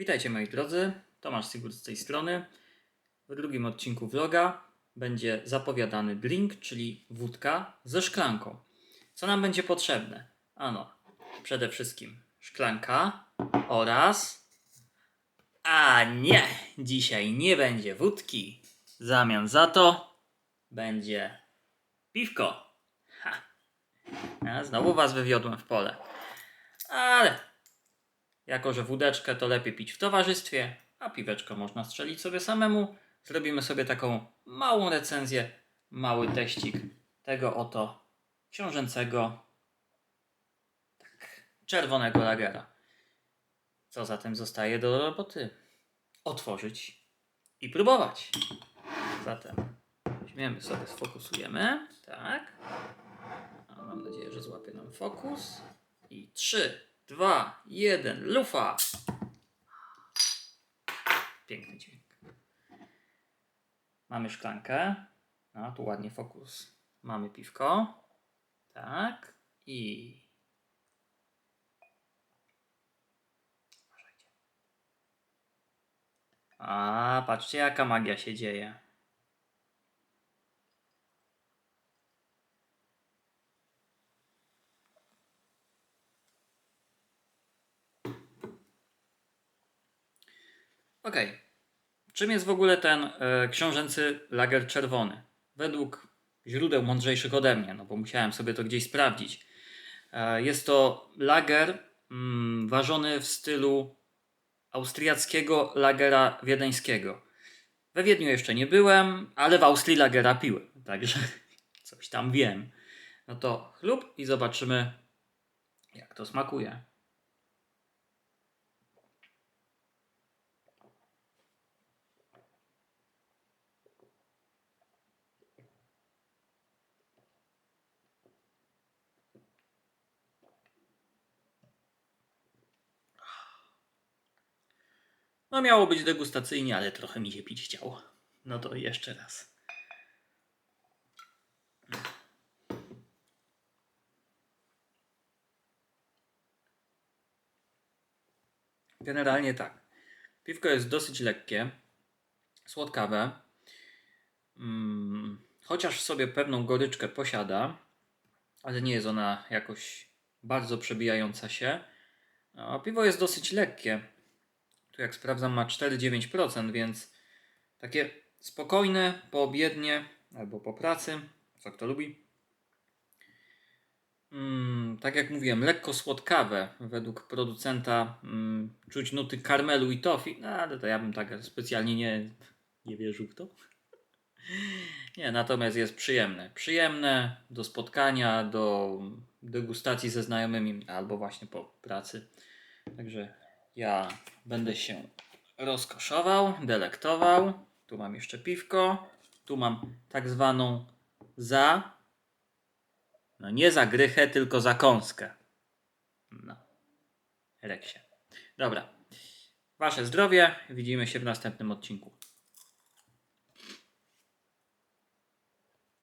Witajcie moi drodzy, Tomasz Sigurd z tej strony. W drugim odcinku vloga będzie zapowiadany drink, czyli wódka ze szklanką. Co nam będzie potrzebne? Ano, przede wszystkim szklanka oraz... A nie, dzisiaj nie będzie wódki. W zamian za to będzie piwko. Ha. Ja znowu was wywiodłem w pole. Ale jako, że wódeczkę to lepiej pić w towarzystwie, a piweczko można strzelić sobie samemu, zrobimy sobie taką małą recenzję, mały teścik tego oto książęcego tak, czerwonego lagera. Co zatem zostaje do roboty? Otworzyć i próbować. Zatem weźmiemy sobie, sfokusujemy. Tak. Mam nadzieję, że złapie nam fokus. I 3, 2, 1, lufa! Piękny dźwięk. Mamy szklankę. No, tu ładnie fokus. Mamy piwko. Tak. I. A, patrzcie, jaka magia się dzieje. Okej. Czym jest w ogóle ten e, książęcy lager czerwony? Według źródeł mądrzejszych ode mnie, no bo musiałem sobie to gdzieś sprawdzić. E, jest to lager mm, ważony w stylu austriackiego lagera wiedeńskiego. We Wiedniu jeszcze nie byłem, ale w Austrii lagera piłem, także coś tam wiem. No to chlub i zobaczymy, jak to smakuje. No miało być degustacyjnie, ale trochę mi się pić chciało. No to jeszcze raz. Generalnie tak. Piwko jest dosyć lekkie, słodkawe, mm, chociaż w sobie pewną goryczkę posiada, ale nie jest ona jakoś bardzo przebijająca się. A piwo jest dosyć lekkie, jak sprawdzam ma 4,9%, więc takie spokojne, po obiednie albo po pracy, co kto lubi. Mm, tak jak mówiłem, lekko słodkawe. Według producenta mm, czuć nuty karmelu i tofi, no ale to ja bym tak specjalnie nie, nie wierzył w to. Nie, natomiast jest przyjemne. Przyjemne do spotkania, do degustacji ze znajomymi albo właśnie po pracy. Także ja będę się rozkoszował, delektował. Tu mam jeszcze piwko. Tu mam tak zwaną za. No nie za grychę, tylko za kąskę. No. Reksie. Dobra. Wasze zdrowie. Widzimy się w następnym odcinku.